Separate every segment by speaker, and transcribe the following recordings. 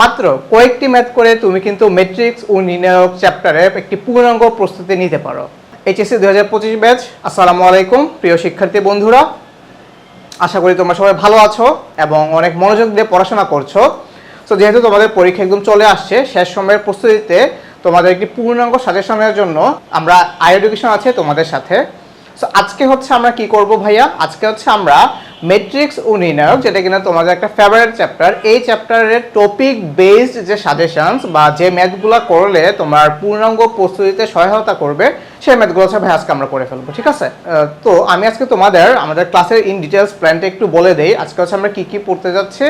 Speaker 1: মাত্র কয়েকটি ম্যাথ করে তুমি কিন্তু ম্যাট্রিক্স ও নির্ণায়ক চ্যাপ্টারের একটি পূর্ণাঙ্গ প্রস্তুতি নিতে পারো। এইচএসসি দুই হাজার পঁচিশ ব্যাচ আসসালামু আলাইকুম, প্রিয় শিক্ষার্থী বন্ধুরা। আশা করি তোমরা সবাই ভালো আছো এবং অনেক মনোযোগ দিয়ে পড়াশোনা করছ। তো যেহেতু তোমাদের পরীক্ষা একদম চলে আসছে, শেষ সময়ের প্রস্তুতিতে তোমাদের একটি পূর্ণাঙ্গ সাজেশনের জন্য আমরা আই এডুকেশন আছে তোমাদের সাথে। সো আজকে হচ্ছে আমরা কি করব ভাইয়া? আজকে হচ্ছে আমরা মেট্রিক্স নির্ণায়ক যেটা কিনা তোমাদের একটা ফেভারিট চ্যাপ্টার এই চ্যাপ্টারের টপিক বেসড যে সাজেশনস বা যে ম্যাথগুলো করলে তোমার পূর্ণাঙ্গ প্রস্তুতিতে সহায়তা করবে, সেই ম্যাথগুলো ভাই আজকে আমরা করে ফেলব, ঠিক আছে? তো আমি আজকে তোমাদের, আমাদের ক্লাসের ইন ডিটেলস প্ল্যানটা একটু বলে দেই, আজকে হচ্ছে আমরা কী কী পড়তে যাচ্ছি?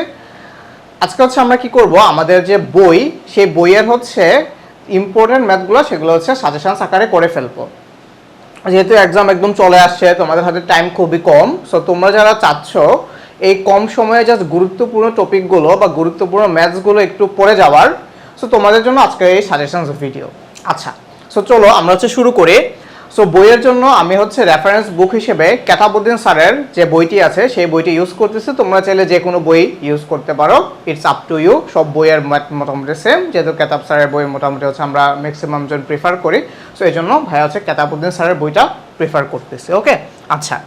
Speaker 1: আজকে হচ্ছে আমরা কি করব? আমাদের যে বই, সেই বইয়ের হচ্ছে ইম্পর্টেন্ট ম্যাথগুলো সেগুলো হচ্ছে সাজেশনস আকারে করে ফেলব। যেহেতু এক্সাম একদম চলে আসছে, তোমাদের হাতে টাইম খুবই কম। সো তোমরা যারা চাচ্ছ, এই কম সময়ে জাস্ট গুরুত্বপূর্ণ টপিকগুলো বা গুরুত্বপূর্ণ ম্যাথসগুলো একটু পড়ে যাওয়ার সো তোমাদের জন্য আজকে এই সাজেশনস ভিডিও আচ্ছা সো চলো আমরা হচ্ছে শুরু করি। সো বইয়ের জন্য আমি হচ্ছে রেফারেন্স বুক হিসেবে কেতাবুদ্দিন স্যারের যে বইটি আছে, সেই বইটি ইউজ করতেছি। তোমরা চাইলে যে কোনো বই ইউজ করতে পারো। ইটস আপ টু ইউ সব বইয়ের মোটামুটি সেম যেহেতু কেতাব স্যারের বই মোটামুটি হচ্ছে আমরা ম্যাক্সিমাম জন প্রিফার করি। সো এই জন্য ভাই হচ্ছে কেতাবুদ্দিন স্যারের বইটা প্রিফার করতেছি। ওকে আচ্ছা।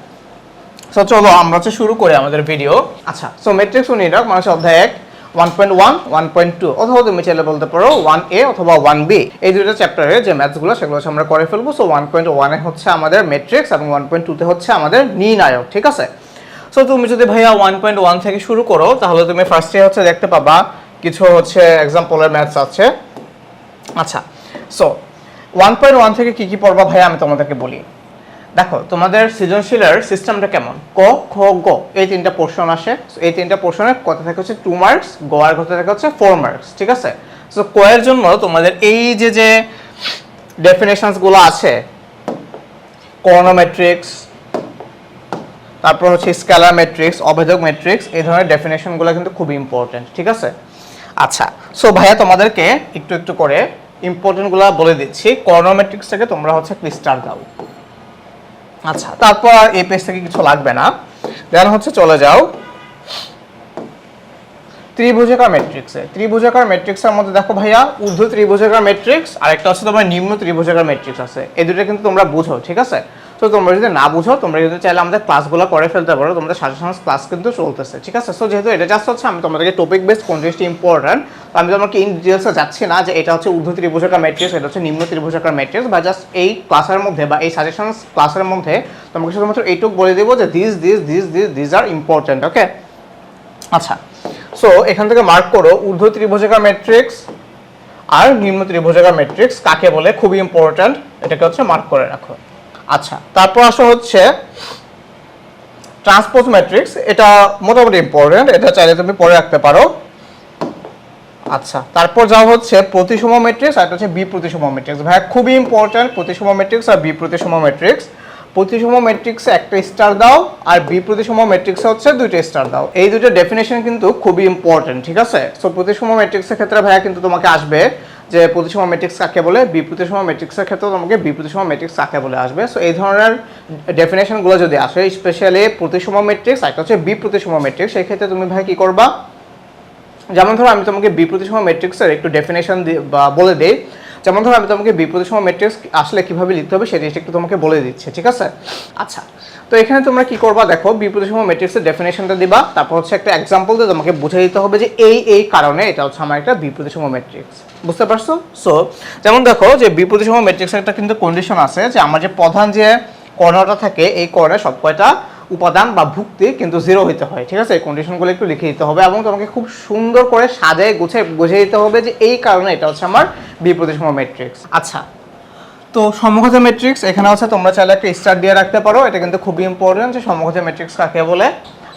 Speaker 1: সো চলো আমরা হচ্ছে শুরু করি আমাদের ভিডিও আচ্ছা। সো মেট্রিক্স ও নির্ণায়ক মানুষের অধ্যায় এক। One point one one point two অথবা তুমি চাইলে বলতে পারো ওয়ান এ অথবা ওয়ান বি এই দুটো চ্যাপ্টারে যে ম্যাথসগুলো সেগুলো আমরা করে ফেলব। সো ওয়ান পয়েন্ট ওয়ানে হচ্ছে আমাদের মেট্রিক্স এবং ওয়ান পয়েন্ট টুতে হচ্ছে আমাদের নির্ণায়ক, ঠিক আছে? সো তুমি যদি ভাইয়া ওয়ান পয়েন্ট ওয়ান থেকে শুরু করো, তাহলে তুমি ফার্স্টে হচ্ছে দেখতে পাবা কিছু হচ্ছে এক্সাম্পলের ম্যাথস আছে। আচ্ছা সো ওয়ান পয়েন্ট ওয়ান থেকে কি কি পড়বা ভাইয়া আমি তোমাদেরকে বলি। দেখো, তোমাদের সৃজনশীলের সিস্টেমটা কেমন? ক, খ, গ, এই তিনটা পোর্শন আসে। এই তিনটা পোর্শনের কথা থেকে হচ্ছে টু মার্কস গ আর কথা থেকে হচ্ছে ফোর মার্কস ঠিক আছে? সো ক এর জন্য তোমাদের এই যে যে ডেফিনেশনসগুলো আছে কর্নোমেট্রিক্স তারপর হচ্ছে স্কেলার ম্যাট্রিক্স অভেদক ম্যাট্রিক্স এই ধরনের ডেফিনেশনগুলো কিন্তু খুব ইম্পর্টেন্ট ঠিক আছে? আচ্ছা সো ভাইয়া তোমাদেরকে একটু একটু করে ইম্পর্টেন্টগুলো বলে দিচ্ছি। কর্নোমেট্রিক্স থেকে তোমরা হচ্ছে ক্লিস্টার দাও। আচ্ছা। তারপর এই পেজ থেকে কিছু লাগবে না। দেন হচ্ছে চলে যাও। ত্রিভুজাকার ম্যাট্রিক্সে ত্রিভুজাকার ম্যাট্রিক্সের মধ্যে দেখো ভাইয়া, ঊর্ধ্ব ত্রিভুজাকার ম্যাট্রিক্স আর একটা হচ্ছে তোমার নিম্ন ত্রিভুজাকার ম্যাট্রিক্স আছে। এই দুটো কিন্তু তোমরা বুঝো, ঠিক আছে? তো তোমরা যদি না বুঝো, তোমরা কিন্তু চাইলে আমাদের ক্লাসগুলো করে ফেলতে পারো। তোমাদের সাজেশন ক্লাস কিন্তু চলতেছে, ঠিক আছে? সো যেহেতু এটা জাস্ট হচ্ছে, আমি তোমাদেরকে টপিক বেস কোন জিনিসটি ইম্পর্টেন্ট তো আমি তোমাকে ইন ডিটেলসে যাচ্ছি না যে এটা হচ্ছে ঊর্ধ্ব ত্রিভুজাকার ম্যাট্রিক্স এটা হচ্ছে নিম্ন ত্রিভুজাকার ম্যাট্রিক্স বা জাস্ট এই ক্লাসের মধ্যে বা এই সাজেশন ক্লাসের মধ্যে তোমাকে শুধুমাত্র এইটুকু বলে দেবো যে this this this this this are important okay আচ্ছা সো এখান থেকে মার্ক করো ঊর্ধ্ব ত্রিভুজাকার ম্যাট্রিক্স আর নিম্ন ত্রিভুজাকার ম্যাট্রিক্স কাকে বলে? খুবই ইম্পর্ট্যান্ট এটাকে হচ্ছে মার্ক করে রাখো। আচ্ছা তারপর আসো হচ্ছে ট্রান্সপোজ ম্যাট্রিক্স এটা মোটামুটি ইম্পর্টেন্ট এটা চাইলে তুমি পরে রাখতে পারো। আচ্ছা তারপর যা হচ্ছে প্রতিসম ম্যাট্রিক্স আর হচ্ছে বি প্রতিসম ম্যাট্রিক্স ভাই খুবই ইম্পর্টেন্ট প্রতিসম ম্যাট্রিক্স আর বি প্রতিসম ম্যাট্রিক্স প্রতিসম ম্যাট্রিক্সে একটা স্টার দাও আর বি প্রতিসম ম্যাট্রিক্সে হচ্ছে দুইটা স্টার দাও। এই দুটো ডেফিনেশন কিন্তু খুবই ইম্পর্টেন্ট ঠিক আছে? সো প্রতিসম ম্যাট্রিক্সের ক্ষেত্রে ভাইয়া কিন্তু তোমাকে আসবে যে প্রতিসম ম্যাট্রিক্স কাকে বলে? বি প্রতিসম ম্যাট্রিক্সের ক্ষেত্রে তোমাকে বি প্রতিসম ম্যাট্রিক্স কাকে বলে আসবে। সো এই ধরনের ডেফিনেশনগুলো যদি আসে স্পেশালি প্রতিসম ম্যাট্রিক্স একটা হচ্ছে বি প্রতিসম ম্যাট্রিক্স সেই ক্ষেত্রে তুমি ভাই কী করবা? যেমন ধরো আমি তোমাকে বিপ্রতিসম ম্যাট্রিক্সের একটু ডেফিনেশন বা বলে দিই। যেমন ধরো আমি তোমাকে বিপ্রতিসম ম্যাট্রিক্স আসলে কীভাবে লিখতে হবে সেই জিনিসটা একটু তোমাকে বলে দিচ্ছে ঠিক আছে? আচ্ছা। তো এখানে তোমরা কি করবা? দেখো বিপ্রতিসম ম্যাট্রিক্সের ডেফিনেশনটা দিবা। তারপর হচ্ছে একটা এক্সাম্পল দিয়ে তোমাকে বুঝে দিতে হবে যে এই এই কারণে এটা হচ্ছে আমার একটা বিপ্রতিসম ম্যাট্রিক্স বুঝতে পারছ? সো যেমন দেখো যে বিপ্রতিসম ম্যাট্রিক্সের একটা কিন্তু কন্ডিশন আছে যে আমার যে প্রধান যে কর্ণটা থাকে, এই কর্ণে সব কয়টা উপাদান বা ভুক্তি কিন্তু জিরো হইতে হয়, ঠিক আছে? এই কন্ডিশনগুলো একটু লিখে দিতে হবে এবং তোমাকে খুব সুন্দর করে সাজায় গুছিয়ে বুঝে দিতে হবে যে এই কারণে এটা হচ্ছে আমার বিপ্রতিসম ম্যাট্রিক্স আচ্ছা তো সমঘজ ম্যাট্রিক্স এখানে হচ্ছে তোমরা চাইলে একটা স্টার দিয়ে রাখতে পারো, এটা কিন্তু খুবই ইম্পর্টেন্ট যে সমঘজ ম্যাট্রিক্স কাকে বলে?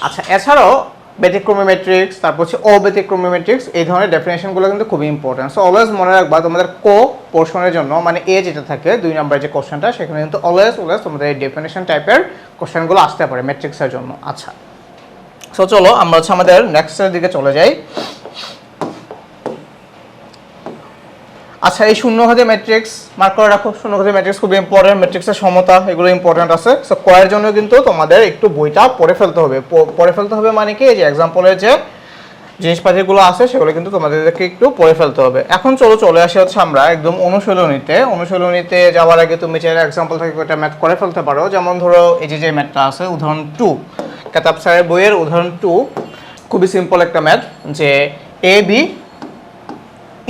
Speaker 1: আচ্ছা এছাড়াও ব্যতিক্রমী ম্যাট্রিক্স তারপর হচ্ছে অব্যতিক্রমী ম্যাট্রিক্স এই ধরনের ডেফিনেশনগুলো কিন্তু খুবই ইম্পর্টেন্ট সো অলওয়েজ মনে রাখবা তোমাদের কো পোর্শনের জন্য মানে এ যেটা থাকে, দুই নম্বরের যে কোশ্চেনটা সেখানে কিন্তু অলওয়েজ অলওয়েজ তোমাদের এই ডেফিনেশন টাইপের কোশ্চেনগুলো আসতে পারে ম্যাট্রিক্সের জন্য। আচ্ছা। সো চলো আমরা হচ্ছে আমাদের নেক্সটের দিকে চলে যাই। আচ্ছা এই শূন্যঘাতী ম্যাট্রিক্স মার্ক করে রাখো, শূন্যঘাতী ম্যাট্রিক্স খুব ইম্পর্টেন্ট ম্যাট্রিক্সের সমতা এগুলো ইম্পর্টেন্ট আছে। সো কয়ের জন্য কিন্তু তোমাদের একটু বইটা পড়ে ফেলতে হবে। পড়ে ফেলতে হবে মানে কি? এই যে এক্সাম্পলের যে জিনিসপাতিগুলো আছে, সেগুলো কিন্তু তোমাদেরকে একটু পড়ে ফেলতে হবে। এখন চলো, চলে আসি হচ্ছে আমরা একদম অনুশীলনীতে। অনুশীলনীতে যাওয়ার আগে তুমি চাইলে এক্সাম্পল থেকে একটা ম্যাথ করে ফেলতে পারো। যেমন ধরো, এই যে যে ম্যাথটা আছে, উদাহরণ টু কেতাব স্যারের বইয়ের উদাহরণ টু খুবই সিম্পল একটা ম্যাথ যে A B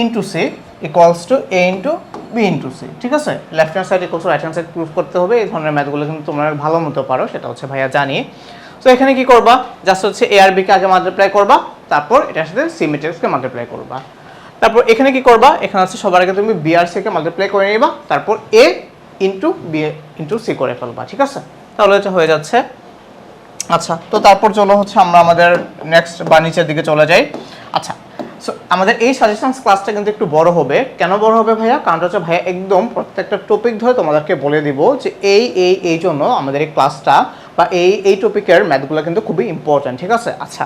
Speaker 1: into C equals to A into B into C ঠিক আছে? Left hand side equals right hand side proof করতে হবে, এই ধরনের ম্যাথগুলো কিন্তু তোমরা ভালো মতো পারো, সেটা হচ্ছে ভাইয়া জানি। তো এখানে কি করবা? জাস্ট হচ্ছে এ আর বিকে আগে মাল্টিপ্লাই করবা, তারপর এটার সাথে সি ম্যাট্রিক্সকে মাল্টিপ্লাই করবা। তারপর এখানে কি করবা? এখানে আছে সবার আগে তুমি বি আর সিকে মাল্টিপ্লাই করে নিবা, তারপর A into B into C করে ফেলবা, ঠিক আছে? তাহলে এটা হয়ে যাচ্ছে। আচ্ছা তো তারপর চলো হচ্ছে আমরা আমাদের নেক্সট বা নিচের দিকে চলে যাই। সো আমাদের এই সাজেশনস ক্লাসটা কিন্তু একটু বড় হবে। কেন বড় হবে ভাইয়া? কারণ হচ্ছে ভাইয়া একদম প্রত্যেকটা টপিক ধরে তোমাদেরকে বলে দিব যে এই এই এই জন্য আমাদের এই ক্লাসটা বা এই এই টপিকের ম্যাথগুলো কিন্তু খুবই ইম্পর্ট্যান্ট ঠিক আছে? আচ্ছা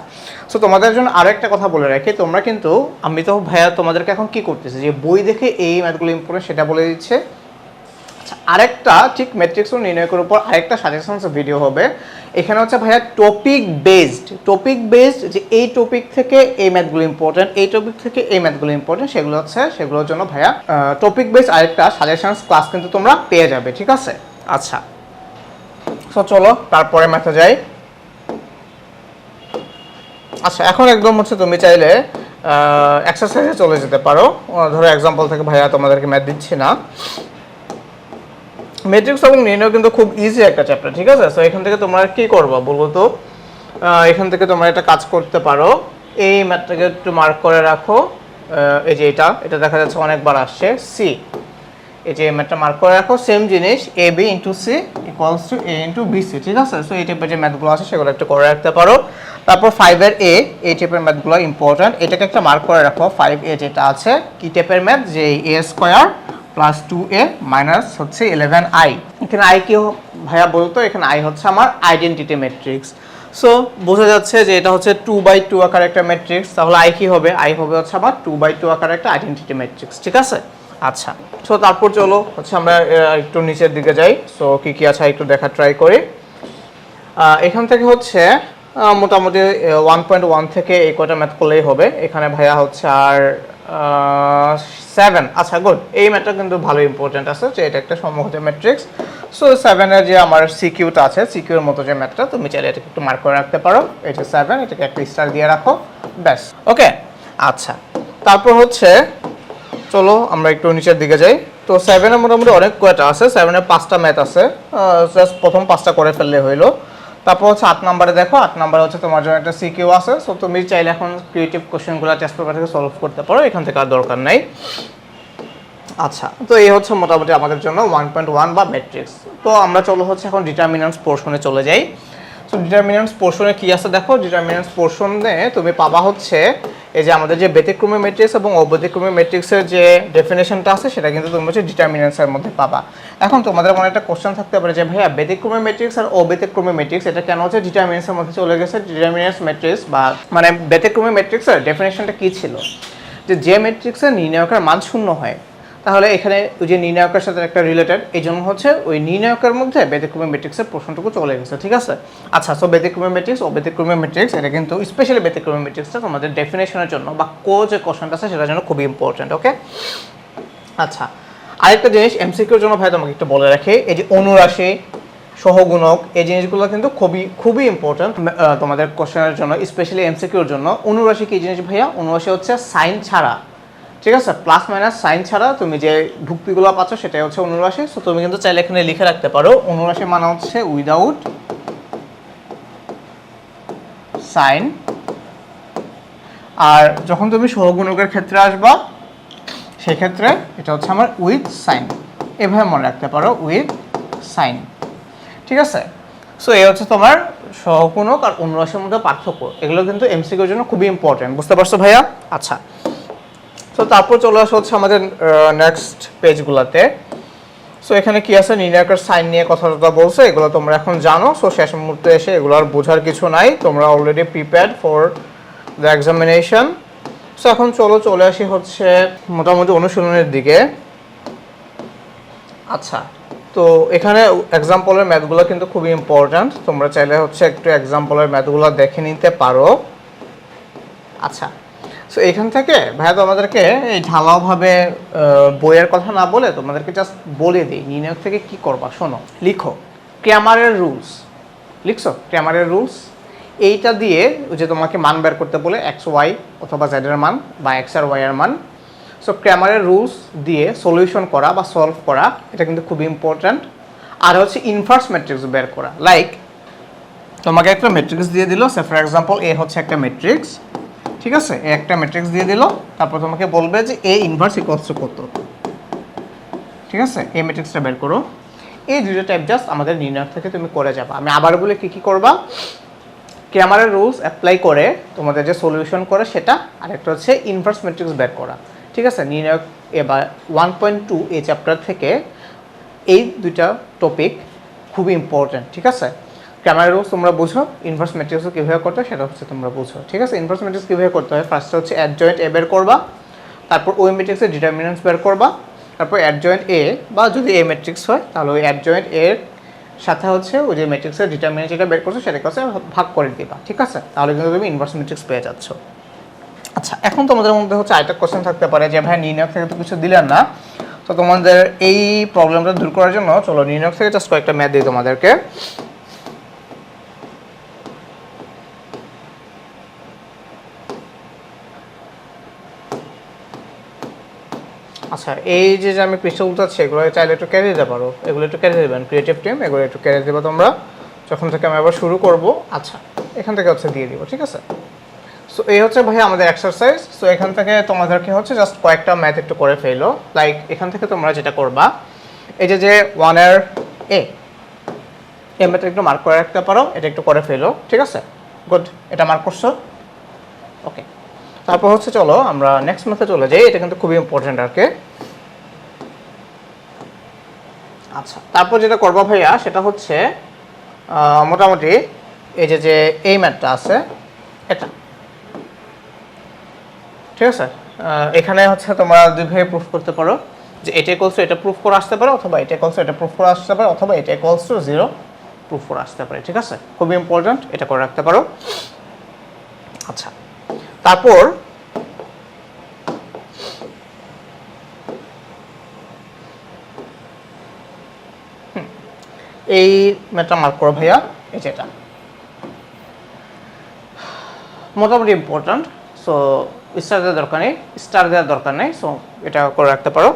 Speaker 1: সো তোমাদের জন্য আরও একটা কথা বলে রাখি। তোমরা কিন্তু, আমি তো ভাইয়া তোমাদেরকে এখন কি করতেছি? যে বই দেখে এই ম্যাথগুলো ইম্পর্টেন্ট সেটা বলে দিচ্ছে। আরেকটা ঠিক ম্যাট্রিক্স ও নির্ণয়কের উপর আরেকটা সাজেশনস ভিডিও হবে। এখানে হচ্ছে ভাইয়া টপিক বেসড টপিক বেসড যে এই টপিক থেকে এই ম্যাথগুলো ইম্পর্টেন্ট এই টপিক থেকে এই ম্যাথগুলো ইম্পর্টেন্ট সেগুলো হচ্ছে সেগুলোর জন্য ভাইয়া টপিক বেসড আরেকটা সাজেশনস ক্লাস কিন্তু তোমরা পেয়ে যাবে ঠিক আছে? আচ্ছা। সো চলো তারপরে ম্যাথে যাই। আচ্ছা এখন একদম হচ্ছে তুমি চাইলে এক্সারসাইজে চলে যেতে পারো। ধরো এক্সাম্পল থেকে ভাইয়া তোমাদেরকে ম্যাথ দিচ্ছি না। ম্যাট্রিক্স এবং নির্ণয় কিন্তু খুব ইজি একটা চ্যাপ্টার ঠিক আছে? সো এখান থেকে তোমরা কি করবা বলব তো? এখান থেকে তোমরা একটা কাজ করতে পারো। এই ম্যাথটাকে একটু মার্ক করে রাখো। এই যে এটা এটা দেখা যাচ্ছে অনেকবার আসছে। সি এই যে ম্যাথটা মার্ক করে রাখো। সেম জিনিস A B into C equals to A into B C ঠিক আছে? সো এই টাইপের যে ম্যাথগুলো আছে, সেগুলো একটু করে রাখতে পারো। তারপর ফাইভের এ এই টাইপের ম্যাথগুলো ইম্পর্ট্যান্ট এটাকে একটা মার্ক করে রাখো ফাইভ এ যেটা আছে। কি টাইপের ম্যাথ যে A square plus two A minus হচ্ছে ইলেভেন আই এখানে আই কি ভাইয়া বলতো? এখানে আই হচ্ছে আমার আইডেন্টিটি ম্যাট্রিক্স সো বোঝা যাচ্ছে যে এটা হচ্ছে টু বাই টু আকার একটা ম্যাট্রিক্স তাহলে আই কি হবে? আই হবে হচ্ছে আমার টু বাই টু আকার একটা আইডেন্টিটি ম্যাট্রিক্স ঠিক আছে? আচ্ছা। সো তারপর চলো হচ্ছে আমরা একটু নিচের দিকে যাই। সো কি কি আছে একটু দেখা ট্রাই করি। এখান থেকে হচ্ছে মোটামুটি ওয়ান পয়েন্ট ওয়ান থেকে এই কয়টা ম্যাথ করলেই হবে? এখানে ভাইয়া হচ্ছে আর সেভেন আচ্ছা গুড এই ম্যাথটা কিন্তু ভালো ইম্পর্টেন্ট আছে যে এটা একটা সম্মুখত ম্যাট্রিক্স সো সেভেনের যে আমার সিকিউটা আছে সিকিউর মতো যে ম্যাথটা তুমি চাইলে এটাকে একটু মার্ক করে রাখতে পারো। এটা সেভেন এটাকে একটা স্টার দিয়ে রাখো। ব্যাস। ওকে আচ্ছা। তারপর হচ্ছে, চলো আমরা একটু নিচের দিকে যাই। তো সেভেনের মোটামুটি অনেক কয়টা আছে? সেভেনের পাঁচটা ম্যাথ আছে। জাস্ট প্রথম পাঁচটা করে ফেললে হইল। তারপর হচ্ছে আট নাম্বারে দেখো, আট নাম্বারে হচ্ছে তোমার জন্য একটা সিকিউ আছে। সো তুমি চাইলে এখন ক্রিয়েটিভ কোশ্চেনগুলো টেস্ট পেপার থেকে সলভ করতে পারো, এখান থেকে আর দরকার নাই। আচ্ছা তো এই হচ্ছে মোটামুটি আমাদের জন্য ওয়ান পয়েন্ট ওয়ান বা ম্যাট্রিক্স তো আমরা চলো হচ্ছে এখন ডিটারমিনেন্টস পোর্শনে চলে যাই। সো ডিটারমিনেন্টস পোর্শনে কী আছে দেখো? ডিটারমিনেন্টস পোর্শনে তুমি পাবা হচ্ছে এই যে আমাদের যে ব্যতিক্রমী ম্যাট্রিক্স এবং অব্যতিক্রমী ম্যাট্রিক্সের যে ডেফিনেশনটা আছে, সেটা কিন্তু তুমি হচ্ছে ডিটারমিনেন্সের মধ্যে পাবা। এখন তোমাদের মনে একটা কোশ্চেন থাকতে পারে যে, ভাইয়া, ব্যতিক্রমী ম্যাট্রিক্স আর অব্যতিক্রমী ম্যাট্রিক্স এটা কেন হচ্ছে ডিটারমিনেন্সের মধ্যে চলে গেছে? ডিটারমিনেন্স ম্যাট্রিক্স বা মানে ব্যতিক্রমী ম্যাট্রিক্সের ডেফিনেশনটা কী ছিল? যে যে ম্যাট্রিক্সের নির্ণায়কের মান শূন্য হয় তাহলে এখানে ওই যে নির্ণায়কের সাথে একটা রিলেটেড এই জন্য হচ্ছে ওই নির্ণায়কের মধ্যে ব্যতিক্রমী ম্যাট্রিক্সের প্রশ্নটুকু চলে গেছে, ঠিক আছে? আচ্ছা সো ব্যতিক্রমী ম্যাট্রিক্স ও ব্যতিক্রমী ম্যাট্রিক্স এটা কিন্তু স্পেশালি ব্যতিক্রমী ম্যাট্রিক্সটা তোমাদের ডেফিনেশনের জন্য বা কো যে কোশ্চেনটা আছে সেটার জন্য খুবই ইম্পর্টেন্ট ওকে আচ্ছা আরেকটা জিনিস এমসিকিউর জন্য ভাই তোমাকে একটু বলে রাখি, এই যে অনুরাশি, সহগুণক, এই জিনিসগুলো কিন্তু খুবই খুবই ইম্পর্টেন্ট তোমাদের কোশ্চেনের জন্য স্পেশালি এমসিকিউর জন্য। অনুরাশি কি জিনিস ভাইয়া? অনুরাশি হচ্ছে সাইন ছাড়া। ঠিক আছে? প্লাস মাইনাস সাইন ছাড়া তুমি যে ভুক্তিগুলো পাচ্ছ সেটাই হচ্ছে অনুরাশি সো তুমি কিন্তু চাইলে এখানে লিখে রাখতে পারো। অনুরাশি মানে হচ্ছে উইদাউট সাইন। আর যখন তুমি সহগুণকের ক্ষেত্রে আসবা, সেক্ষেত্রে এটা হচ্ছে আমার উইথ সাইন। এভাবে মনে রাখতে পারো উইথ সাইন। ঠিক আছে? সো এই হচ্ছে তোমার সহগুণক আর অনুরাশির মধ্যে পার্থক্য। এগুলো কিন্তু এমসিকিউর জন্য খুবই ইম্পর্টেন্ট বুঝতে পারছ ভাইয়া? আচ্ছা। সো তারপর চলে আসা হচ্ছে আমাদের নেক্সট পেজগুলোতে সো এখানে কি আছে? নির্ণায়কের সাইন নিয়ে কথা টথা বলছে, এগুলো তোমরা এখন জানো। সো শেষ মুহূর্তে এসে এগুলো আর বোঝার কিছু নাই। তোমরা already prepared for the examination so এখন চলো, চলে আসি হচ্ছে মোটামুটি অনুশীলনের দিকে। আচ্ছা তো এখানে এক্সাম্পলের ম্যাথগুলো কিন্তু খুবই ইম্পর্ট্যান্ট তোমরা চাইলে হচ্ছে একটু এক্সাম্পলের ম্যাথগুলো দেখে নিতে পারো। আচ্ছা সো এখান থেকে ভাইয়া তো আমাদেরকে এই ঢালাওভাবে বইয়ের কথা না বলে তোমাদেরকে জাস্ট বলে দিই নির্ণয় থেকে কি করবা, শোনো, লিখো ক্যামারের রুলস লিখছো ক্যামারের রুলস এইটা দিয়ে যে তোমাকে মান বের করতে বলে এক্স ওয়াই অথবা জেডের মান বা এক্স আর ওয়াই এর মান। সো ক্যামারের রুলস দিয়ে সলিউশন করা বা সলভ করা, এটা কিন্তু খুব ইম্পর্ট্যান্ট আর হচ্ছে ইনভার্স ম্যাট্রিক্স বের করা। লাইক তোমাকে একটা ম্যাট্রিক্স দিয়ে দিল সে ফর এক্সাম্পল এ হচ্ছে একটা ম্যাট্রিক্স ঠিক আছে? একটা ম্যাট্রিক্স দিয়ে দিল, তারপর তোমাকে বলবে যে এ ইনভার্স ইকুয়ালস কত? ঠিক আছে? এই ম্যাট্রিক্সটা বের করো। এই দুটো টাইপ জাস্ট আমাদের নির্ণয় থেকে তুমি করে যাবে। আমি আবার বলে কি কি করবা? ক্যামেরার রুলস অ্যাপ্লাই করে তোমাদের যে সলিউশন করে সেটা আর একটা হচ্ছে ইনভার্স ম্যাট্রিক্স বের করা। ঠিক আছে? নির্ণয় এবার ওয়ান পয়েন্ট টু এই চ্যাপ্টার থেকে এই দুইটা টপিক খুবই ইম্পর্ট্যান্ট ঠিক আছে? ক্যামেরা রুলস তোমরা বুঝো ইনভার্স ম্যাট্রিক্সও কীভাবে করতে হয় সেটা হচ্ছে তোমরা বুঝো, ঠিক আছে? ইনভার্স ম্যাট্রিক্স কীভাবে করতে হয়? ফার্স্টে হচ্ছে অ্যাডজয়েন্ট এ বের করবা, তারপর ওই ম্যাট্রিক্সের ডিটারমিনেন্টস বের করবা, তারপর অ্যাডজয়েন্ট এ বা যদি এ ম্যাট্রিক্স হয়, তাহলে ওই অ্যাডজয়েন্ট এর সাথে হচ্ছে ওই যে ম্যাট্রিক্সের ডিটারমিনেন্ট যেটা বের করছ সেটাকে হচ্ছে ভাগ করে দিবা, ঠিক আছে? তাহলে কিন্তু তুমি ইনভার্স ম্যাট্রিক্স পেয়ে যাচ্ছ। আচ্ছা এখন তোমাদের মধ্যে হচ্ছে আরেকটা কোশ্চেন থাকতে পারে যে, ভাই নির্ণয় থেকে তো কিছু দিলেন না। তো তোমাদের এই প্রবলেমটা দূর করার জন্য, চলো নির্ণয় থেকে জাস্ট কয়েকটা ম্যাথ দিই তোমাদেরকে। আচ্ছা এই যে যে আমি পৃষ্ঠা উল্টাচ্ছি এগুলো চাইলে একটু ক্যারি দিতে পারো? এগুলো একটু ক্যারি দেবেন ক্রিয়েটিভ টিম এগুলো একটু ক্যারি দেবে তোমরা। যখন থেকে আমি আবার শুরু করব আচ্ছা। এখান থেকে হচ্ছে দিয়ে দিব ঠিক আছে? সো এই হচ্ছে ভাই আমাদের এক্সারসাইজ সো এখান থেকে তোমাদেরকে হচ্ছে জাস্ট কয়েকটা ম্যাথ একটু করে ফেলো। লাইক এখান থেকে তোমরা যেটা করবা এই যে যে ওয়ানের এ এই ম্যাথটা একটু মার্ক করে রাখতে পারো এটা একটু করে ফেলো ঠিক আছে? গুড এটা মার্ক করছ? ওকে তারপর হচ্ছে চলো আমরা নেক্সট ম্যাথে চলে যাই, এটা কিন্তু খুবই ইম্পর্টেন্ট আর কি। আচ্ছা তারপর যেটা করব ভাইয়া, সেটা হচ্ছে মোটামুটি এই যে যে এই ম্যাথটা আছে, এটা। ঠিক আছে? এখানে হচ্ছে তোমরা দুইভাবে প্রুফ করতে পারো যে এটা ইকলস এটা প্রুফ করে আসতে পারো অথবা এটা ইকলস এটা প্রুফ করে আসতে পারো অথবা এটা ইকলস টু জিরো প্রুফ করে আসতে পারে, ঠিক আছে? খুবই ইম্পর্ট্যান্ট এটা করে রাখতে পারো। আচ্ছা তারপর এই ম্যাটটা মার্ক করো ভাইয়া, এই যেটা মোটামুটি ইম্পর্ট্যান্ট সো স্টার দেওয়ার দরকার নেই স্টার দেওয়ার দরকার নেই সো এটা করে রাখতে পারো।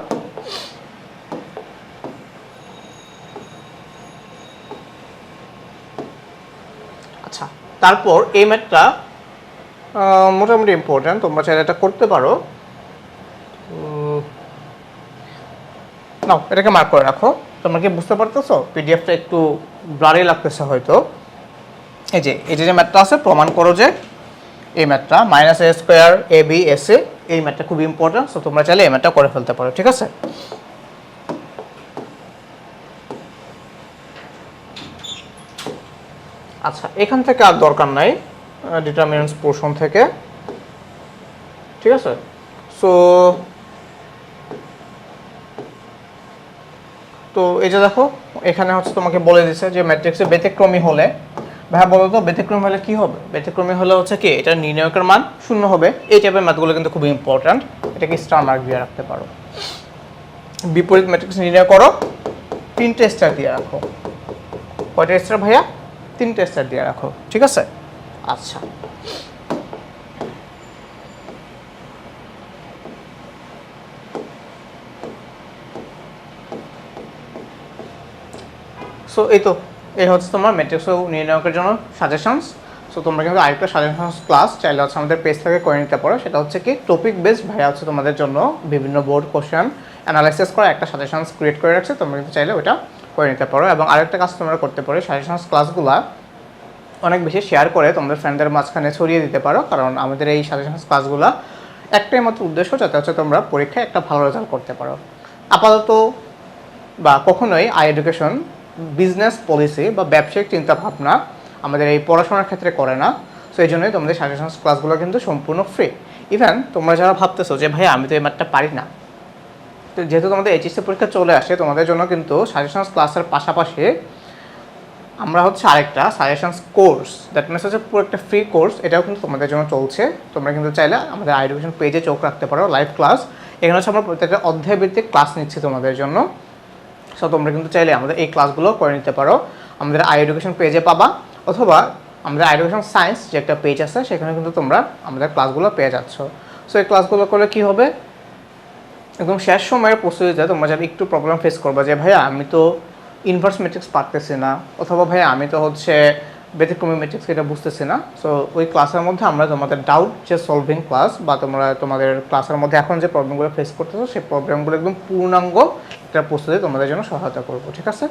Speaker 1: আচ্ছা তারপর এই ম্যাথটা মোটামুটি ইম্পর্ট্যান্ট তোমরা চাইলে এটা করতে পারো। নাও, এটাকে মার্ক করে রাখো। তোমরা কি বুঝতে পারতেছো? পিডিএফটা একটু ব্লারি লাগতেছে হয়তো। এই যে এই যে ম্যাথটা আছে, প্রমাণ করো যে এই ম্যাথটা minus A square A B S A এই ম্যাথটা খুব ইম্পর্টেন্ট সো তোমরা চাইলে এই ম্যাথটা করে ফেলতে পারো, ঠিক আছে? আচ্ছা এখান থেকে আর দরকার নাই। ডিটারমিনেন্টস পোর্শন থেকে। ঠিক আছে? সো তো এই যে দেখো, এখানে হচ্ছে তোমাকে বলে দিছে যে ম্যাট্রিক্সে ব্যতিক্রমী হলে, ভাইয়া বলো তো, ব্যতিক্রমী হলে কি হবে? ব্যতিক্রমী হলে হচ্ছে কি, এটা নির্ণয়কের মান শূন্য হবে। এই টাইপের ম্যাথগুলো কিন্তু খুব ইম্পর্ট্যান্ট এটাকে স্টার মার্ক দিয়ে রাখতে পারো। বিপরীত ম্যাট্রিক্স নির্ণয় করো। তিনটে স্টার দিয়ে রাখো। কয়টা স্টার ভাইয়া? তিনটে স্টার দিয়ে রাখো। ঠিক আছে? আচ্ছা। সো এই তো, এই হচ্ছে তোমার ম্যাট্রিক্স নির্ণয়কের জন্য সাজেশনস সো তোমরা কিন্তু আরেকটা সাজেশনস ক্লাস চাইলে হচ্ছে আমাদের পেজ থেকে করে নিতে পারো। সেটা হচ্ছে কি টপিক বেসড ভাইয়া হচ্ছে তোমাদের জন্য বিভিন্ন বোর্ড কোশ্চেন অ্যানালাইসিস করা একটা সাজেশনস ক্রিয়েট করে রাখছে। তোমরা কিন্তু চাইলে ওটা করে নিতে পারো। এবং আরেকটা কাজ তোমরা করতে পারো সাজেশনস ক্লাসগুলা অনেক বেশি শেয়ার করে তোমাদের ফ্রেন্ডদের মাঝখানে ছড়িয়ে দিতে পারো। কারণ আমাদের এই সাজেশনস ক্লাসগুলো একটাই মাত্র উদ্দেশ্য, যাতে হচ্ছে তোমরা পরীক্ষায় একটা ভালো রেজাল্ট করতে পারো। আপাতত বা কখনোই আই এডুকেশন বিজনেস পলিসি বা ব্যবসায়িক চিন্তাভাবনা আমাদের এই পড়াশোনার ক্ষেত্রে করে না। সো এই জন্যই তোমাদের সাজেশনস ক্লাসগুলো কিন্তু সম্পূর্ণ ফ্রি ইভেন তোমরা যারা ভাবতেছো যে ভাই আমি তো এই ম্যাথটা পারি না। তো যেহেতু তোমাদের এইচএসসি পরীক্ষা চলে আসে, তোমাদের জন্য কিন্তু সাজেশনস ক্লাসের পাশাপাশি আমরা হচ্ছে আরেকটা সাজেশনস কোর্স দ্যাট মিনস হচ্ছে পুরো একটা ফ্রি কোর্স এটাও কিন্তু তোমাদের জন্য চলছে। তোমরা কিন্তু চাইলে আমাদের এডুকেশন পেজে চোখ রাখতে পারো লাইভ ক্লাস এখানে হচ্ছে আমরা প্রত্যেকটা অধ্যায় ভিত্তিক ক্লাস নিচ্ছি তোমাদের জন্য। সো তোমরা কিন্তু চাইলে আমাদের এই ক্লাসগুলো করে নিতে পারো। আমাদের আই এডুকেশন পেজে পাবা, অথবা আমাদের আই এডুকেশন সায়েন্স যে একটা পেজ আছে, সেখানে কিন্তু তোমরা আমাদের ক্লাসগুলো পেয়ে যাচ্ছ। সো এই ক্লাসগুলো করলে কি হবে? একদম শেষ সময়ের প্রস্তুতিতে তোমরা যারা একটু প্রবলেম ফেস করবা যে, ভাইয়া, আমি তো ইনভার্স ম্যাট্রিক্স পারতেছি না, অথবা ভাই আমি তো হচ্ছে ব্যতিক্রমী ম্যাট্রিক্স এটা বুঝতেছি না। সো ওই ক্লাসের মধ্যে আমরা তোমাদের ডাউট যে সলভিং ক্লাস বা তোমরা তোমাদের ক্লাসের মধ্যে এখন যে প্রবলেমগুলো ফেস করতেছো, সেই প্রবলেমগুলো একদম পূর্ণাঙ্গ এটা প্রস্তুতি তোমাদের জন্য সহায়তা করব, ঠিক আছে?